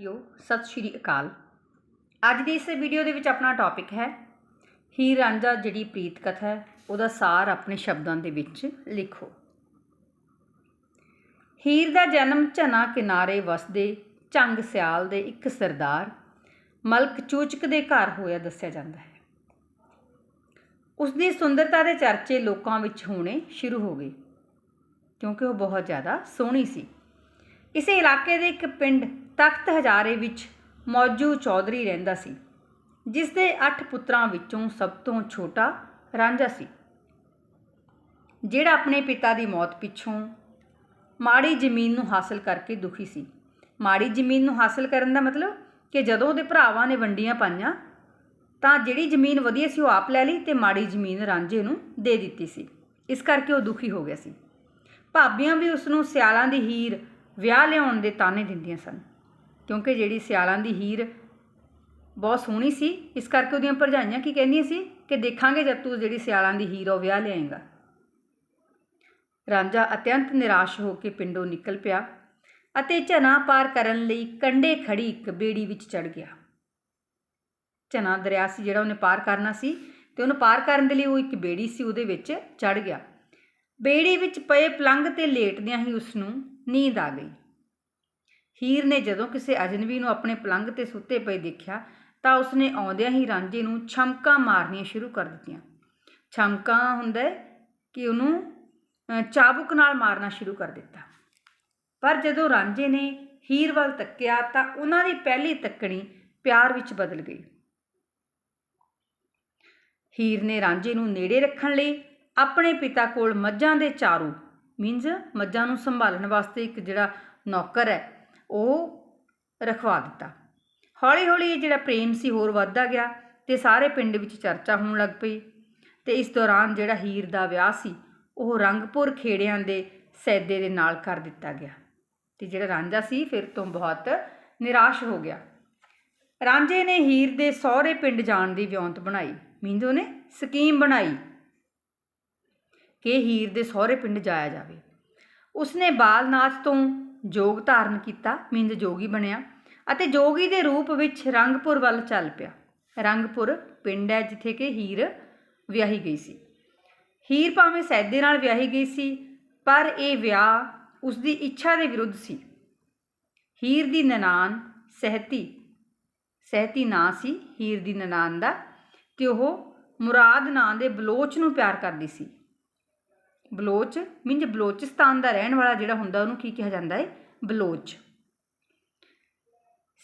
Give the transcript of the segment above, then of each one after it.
ਯੋ ਸਤਿ ਸ਼੍ਰੀ ਅਕਾਲ। ਅੱਜ ਦੀ ਇਸ ਵੀਡੀਓ ਦੇ ਵਿੱਚ ਆਪਣਾ ਟੌਪਿਕ ਹੈ ਹੀਰ ਰਾਂਝਾ ਜਿਹੜੀ ਪ੍ਰੀਤ ਕਥਾ ਹੈ, ਉਹਦਾ ਸਾਰ ਆਪਣੇ ਸ਼ਬਦਾਂ ਦੇ ਵਿੱਚ ਲਿਖੋ। ਹੀਰ ਦਾ ਜਨਮ ਝਨਾ ਕਿਨਾਰੇ ਵਸਦੇ ਝੰਗ ਸਿਆਲ ਦੇ ਇੱਕ ਸਰਦਾਰ ਮਲਕ ਚੂਚਕ ਦੇ ਘਰ ਹੋਇਆ ਦੱਸਿਆ ਜਾਂਦਾ ਹੈ। ਉਸ ਦੀ ਸੁੰਦਰਤਾ ਦੇ ਚਰਚੇ ਲੋਕਾਂ ਵਿੱਚ ਹੋਣੇ ਸ਼ੁਰੂ ਹੋ ਗਏ, ਕਿਉਂਕਿ ਉਹ ਬਹੁਤ ਜ਼ਿਆਦਾ ਸੋਹਣੀ ਸੀ। ਇਸੇ ਇਲਾਕੇ ਦੇ ਇੱਕ ਪਿੰਡ ਤਖਤ ਹਜ਼ਾਰੇ ਵਿੱਚ ਮੌਜੂ ਚੌਧਰੀ ਰਹਿੰਦਾ ਸੀ ਜਿਸ ਦੇ 8 ਪੁੱਤਰਾਂ ਵਿੱਚੋਂ ਸਭ ਤੋਂ ਛੋਟਾ ਰਾਂਝਾ ਸੀ, ਜਿਹੜਾ ਆਪਣੇ ਪਿਤਾ ਦੀ ਮੌਤ ਪਿੱਛੋਂ ਮਾੜੀ ਜ਼ਮੀਨ ਨੂੰ ਹਾਸਲ ਕਰਕੇ ਦੁਖੀ ਸੀ। ਮਾੜੀ ਜ਼ਮੀਨ ਨੂੰ ਹਾਸਲ ਕਰਨ ਦਾ ਮਤਲਬ ਕਿ ਜਦੋਂ ਉਹਦੇ ਭਰਾਵਾਂ ਨੇ ਵੰਡੀਆਂ ਪਾਈਆਂ, ਤਾਂ ਜਿਹੜੀ ਜ਼ਮੀਨ ਵਧੀਆ ਸੀ ਉਹ ਆਪ ਲੈ ਲਈ ਤੇ ਮਾੜੀ ਜ਼ਮੀਨ ਰਾਂਝੇ ਨੂੰ ਦੇ ਦਿੱਤੀ ਸੀ। ਇਸ ਕਰਕੇ ਉਹ ਦੁਖੀ ਹੋ ਗਿਆ ਸੀ। ਭਾਬੀਆਂ ਵੀ ਉਸ ਨੂੰ ਸਿਆਲਾਂ ਦੀ ਹੀਰ ਵਿਆਹ ਲਿਆਉਣ ਦੇ ਤਾਨੇ ਦਿੰਦੀਆਂ ਸਨ। ਕਿਉਂਕਿ ਜਿਹੜੀ ਸਿਆਲਾਂ ਦੀ ਹੀਰ ਬਹੁਤ ਸੋਹਣੀ ਸੀ, ਇਸ ਕਰਕੇ ਉਹਦੀਆਂ ਭਰਜਾਈਆਂ ਕੀ ਕਹਿੰਦੀਆਂ ਸੀ ਕਿ ਦੇਖਾਂਗੇ ਜਦ ਤੂੰ ਜਿਹੜੀ ਸਿਆਲਾਂ ਦੀ ਹੀਰ ਆ ਉਹ ਵਿਆਹ ਲਿਆਏਗਾ। ਰਾਂਝਾ ਅਤਿਅੰਤ ਨਿਰਾਸ਼ ਹੋ ਕੇ ਪਿੰਡੋਂ ਨਿਕਲ ਪਿਆ ਅਤੇ ਝਨਾ ਪਾਰ ਕਰਨ ਲਈ ਕੰਡੇ ਖੜੀ ਇੱਕ ਬੇੜੀ ਵਿੱਚ ਚੜ ਗਿਆ। ਝਨਾ ਦਰਿਆ ਸੀ ਜਿਹੜਾ ਉਹਨੇ ਪਾਰ ਕਰਨਾ ਸੀ ਤੇ ਉਹਨੂੰ ਪਾਰ ਕਰਨ ਦੇ ਲਈ ਉਹ ਇੱਕ ਬੇੜੀ ਸੀ, ਉਹਦੇ ਵਿੱਚ ਚੜ ਗਿਆ। ਬੇੜੀ ਵਿੱਚ ਪਏ ਪਲੰਗ ਤੇ ਲੇਟਦਿਆਂ ਹੀ ਉਸ ਨੂੰ ਨੀਂਦ ਆ ਗਈ। ਹੀਰ ਨੇ ਜਦੋਂ ਕਿਸੇ ਅਜਨਬੀ ਨੂੰ ਆਪਣੇ ਪਲੰਗ ਤੇ ਸੁੱਤੇ ਪਏ ਦੇਖਿਆ ਤਾਂ ਉਸਨੇ ਆਉਂਦਿਆਂ ਹੀ ਰਾਂਝੇ ਨੂੰ ਛਮਕਾਂ ਮਾਰਨੀਆਂ ਸ਼ੁਰੂ ਕਰ ਦਿੱਤੀਆਂ। ਛਮਕਾਂ ਹੁੰਦਾ ਕਿ ਉਹਨੂੰ ਅ, ਚਾਬੁਕ ਨਾਲ ਮਾਰਨਾ ਸ਼ੁਰੂ ਕਰ ਦਿੱਤਾ। ਪਰ ਜਦੋਂ ਰਾਂਝੇ ਨੇ ਹੀਰ ਵੱਲ ਤੱਕਿਆ ਤਾਂ ਉਹਨਾਂ ਦੀ ਪਹਿਲੀ ਤੱਕਣੀ ਪਿਆਰ ਵਿੱਚ ਬਦਲ ਗਈ। ਹੀਰ ਨੇ ਰਾਂਝੇ ਨੂੰ ਨੇੜੇ ਰੱਖਣ ਲਈ ਆਪਣੇ ਪਿਤਾ ਕੋਲ ਮੱਝਾਂ ਦੇ ਚਾਰੂ ਮੀਨਜ਼ ਮੱਝਾਂ ਨੂੰ ਸੰਭਾਲਣ ਵਾਸਤੇ ਇੱਕ ਜਿਹੜਾ ਨੌਕਰ ਹੈ ਉਹ ਰਖਵਾ ਦਿੱਤਾ। ਹੌਲੀ ਹੌਲੀ ਇਹ ਜਿਹੜਾ ਪ੍ਰੇਮ ਸੀ ਹੋਰ ਵੱਧਦਾ ਗਿਆ ਤੇ ਸਾਰੇ ਪਿੰਡ ਵਿੱਚ ਚਰਚਾ ਹੋਣ ਲੱਗ ਪਈ ਤੇ ਇਸ ਦੌਰਾਨ ਜਿਹੜਾ ਹੀਰ ਦਾ ਵਿਆਹ ਸੀ, ਉਹ ਰੰਗਪੁਰ ਖੇੜਿਆਂ ਦੇ ਸੈਦੇ ਦੇ ਨਾਲ ਕਰ ਦਿੱਤਾ ਗਿਆ ਤੇ ਜਿਹੜਾ ਰਾਂਝਾ ਸੀ ਫਿਰ ਤੋਂ ਬਹੁਤ ਨਿਰਾਸ਼ ਹੋ ਗਿਆ। ਰਾਂਝੇ ਨੇ ਹੀਰ ਦੇ ਸਹੁਰੇ ਪਿੰਡ ਜਾਣ ਦੀ ਵਿਉਂਤ ਬਣਾਈ। ਮੀਨਸ ਉਹਨੇ ਸਕੀਮ ਬਣਾਈ ਕਿ ਹੀਰ ਦੇ ਸਹੁਰੇ ਪਿੰਡ ਜਾਇਆ ਜਾਵੇ। ਉਸਨੇ ਬਾਲ ਨਾਚ ਤੋਂ ਜੋਗ ਧਾਰਨ ਕੀਤਾ ਮੀਨਸ ਜੋਗੀ ਬਣਿਆ ਅਤੇ ਜੋਗੀ ਦੇ ਰੂਪ ਵਿੱਚ ਰੰਗਪੁਰ ਵੱਲ ਚੱਲ ਪਿਆ। ਰੰਗਪੁਰ ਪਿੰਡ ਹੈ ਜਿੱਥੇ ਕਿ ਹੀਰ ਵਿਆਹੀ ਗਈ ਸੀ। ਹੀਰ ਭਾਵੇਂ ਸੈਦੇ ਨਾਲ ਵਿਆਹੀ ਗਈ ਸੀ, ਪਰ ਇਹ ਵਿਆਹ ਉਸ ਦੀ ਇੱਛਾ ਦੇ ਵਿਰੁੱਧ ਸੀ। ਹੀਰ ਦੀ ਨਨਾਨ ਸਹਿਤੀ ਸਹਿਤੀ ਨਾਂ ਸੀ ਹੀਰ ਦੀ ਨਨਾਣ ਦਾ ਤੇ ਉਹ ਮੁਰਾਦ ਨਾਂ ਦੇ ਬਲੋਚ ਨੂੰ ਪਿਆਰ ਕਰਦੀ ਸੀ। ਬਲੋਚ, ਮੀਨਜ ਬਲੋਚਿਸਤਾਨ ਦਾ ਰਹਿਣ ਵਾਲਾ ਜਿਹੜਾ ਹੁੰਦਾ ਉਹਨੂੰ ਕੀ ਕਿਹਾ ਜਾਂਦਾ ਹੈ? ਬਲੋਚ।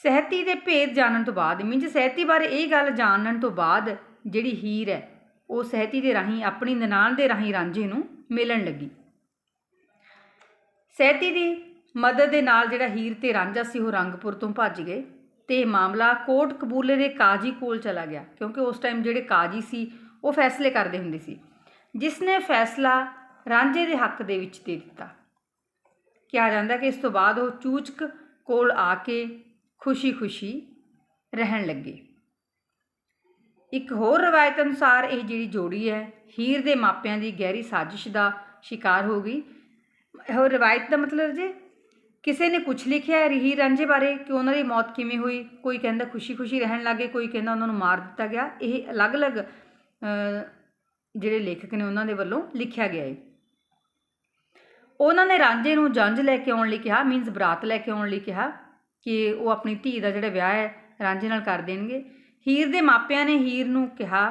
ਸਹਿਤੀ ਦੇ ਭੇਦ ਜਾਣਨ ਤੋਂ ਬਾਅਦ, ਮੀਨਜ ਸਹਿਤੀ ਬਾਰੇ ਇਹ ਗੱਲ ਜਾਣਨ ਤੋਂ ਬਾਅਦ ਜਿਹੜੀ ਹੀਰ ਹੈ, ਉਹ ਸਹਿਤੀ ਦੇ ਰਾਹੀਂ, ਆਪਣੀ ਨਨਾਣ ਦੇ ਰਾਹੀਂ ਰਾਂਝੇ ਨੂੰ ਮਿਲਣ ਲੱਗੀ। ਸਹਿਤੀ ਦੀ ਮਦਦ ਦੇ ਨਾਲ ਜਿਹੜਾ ਹੀਰ ਤੇ ਰਾਂਝਾ ਸੀ, ਉਹ ਰੰਗਪੁਰ ਤੋਂ ਭੱਜ ਗਏ ਤੇ ਮਾਮਲਾ ਕੋਟ ਕਬੂਲੇ ਦੇ ਕਾਜੀ ਕੋਲ ਚਲਾ ਗਿਆ, ਕਿਉਂਕਿ ਉਸ ਟਾਈਮ ਜਿਹੜੇ ਕਾਜੀ ਸੀ, ਉਹ ਫੈਸਲੇ ਕਰਦੇ ਹੁੰਦੇ ਸੀ। ਜਿਸ ਨੇ ਫੈਸਲਾ ਰਾਂਝੇ ਦੇ ਹੱਕ ਦੇ ਵਿੱਚ ਦੇ ਦਿੱਤਾ। ਕਿਹਾ ਜਾਂਦਾ ਕਿ ਇਸ ਤੋਂ ਬਾਅਦ ਉਹ ਚੂਚਕ ਕੋਲ ਆ ਕੇ ਖੁਸ਼ੀ-ਖੁਸ਼ੀ ਰਹਿਣ ਲੱਗੇ। ਇੱਕ ਹੋਰ ਰਵਾਇਤ ਅਨੁਸਾਰ ਇਹ ਜਿਹੜੀ ਜੋੜੀ ਹੈ, ਹੀਰ ਦੇ ਮਾਪਿਆਂ ਦੀ ਗਹਿਰੀ ਸਾਜ਼ਿਸ਼ ਦਾ ਸ਼ਿਕਾਰ ਹੋ ਗਈ। ਉਹ ਰਵਾਇਤ ਦਾ ਮਤਲਬ ਜੇ ਕਿਸੇ ਨੇ ਕੁਝ ਲਿਖਿਆ ਹੈ ਹੀਰ ਰਾਂਝੇ ਬਾਰੇ ਕਿ ਉਹਨਾਂ ਦੀ ਮੌਤ ਕਿਵੇਂ ਹੋਈ, ਕੋਈ ਕਹਿੰਦਾ ਖੁਸ਼ੀ-ਖੁਸ਼ੀ ਰਹਿਣ ਲੱਗੇ, ਕੋਈ ਕਹਿੰਦਾ ਉਹਨਾਂ ਨੂੰ ਮਾਰ ਦਿੱਤਾ ਗਿਆ, ਇਹ ਅਲੱਗ-ਅਲੱਗ ਜਿਹੜੇ ਲੇਖਕ ਨੇ ਉਹਨਾਂ ਦੇ ਵੱਲੋਂ ਲਿਖਿਆ ਗਿਆ ਹੈ। ਉਹਨਾਂ ਨੇ ਰਾਂਝੇ ਨੂੰ ਜੰਝ ਲੈ ਕੇ ਆਉਣ ਲਈ ਕਿਹਾ ਮੀਨਸ ਬਰਾਤ ਲੈ ਕੇ ਆਉਣ ਲਈ ਕਿਹਾ ਕਿ ਉਹ ਆਪਣੀ ਧੀ ਦਾ ਜਿਹੜਾ ਵਿਆਹ ਹੈ, ਰਾਂਝੇ ਨਾਲ ਕਰ ਦੇਣਗੇ। ਹੀਰ ਦੇ ਮਾਪਿਆਂ ਨੇ ਹੀਰ ਨੂੰ ਕਿਹਾ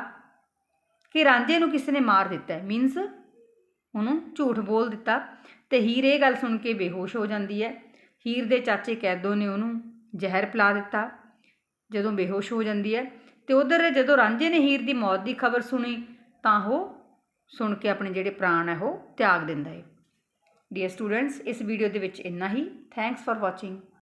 ਕਿ ਰਾਂਝੇ ਨੂੰ ਕਿਸੇ ਨੇ ਮਾਰ ਦਿੱਤਾ ਹੈ। ਮੀਨਸ ਉਹਨੂੰ ਝੂਠ ਬੋਲ ਦਿੱਤਾ। ਤੇ ਹੀਰ ਇਹ ਗੱਲ ਸੁਣ ਕੇ ਬੇਹੋਸ਼ ਹੋ ਜਾਂਦੀ ਹੈ। ਹੀਰ ਦੇ ਚਾਚੇ ਕੈਦੋ ਨੇ ਉਹਨੂੰ ਜ਼ਹਿਰ ਪਿਲਾ ਦਿੱਤਾ, ਜਦੋਂ ਬੇਹੋਸ਼ ਹੋ ਜਾਂਦੀ ਹੈ। ਤੇ ਉਧਰ ਜਦੋਂ ਰਾਂਝੇ ਨੇ ਹੀਰ ਦੀ ਮੌਤ ਦੀ ਖਬਰ ਸੁਣੀ, ਤਾਂ ਉਹ ਸੁਣ ਕੇ ਆਪਣੇ ਜਿਹੜੇ ਪ੍ਰਾਣ ਹੈ, ਉਹ ਤਿਆਗ ਦਿੰਦਾ ਹੈ। ਡੀਅਰ ਸਟੂਡੈਂਟਸ ਇਸ ਵੀਡੀਓ ਦੇ ਵਿੱਚ ਇੰਨਾ ਹੀ। Thanks for watching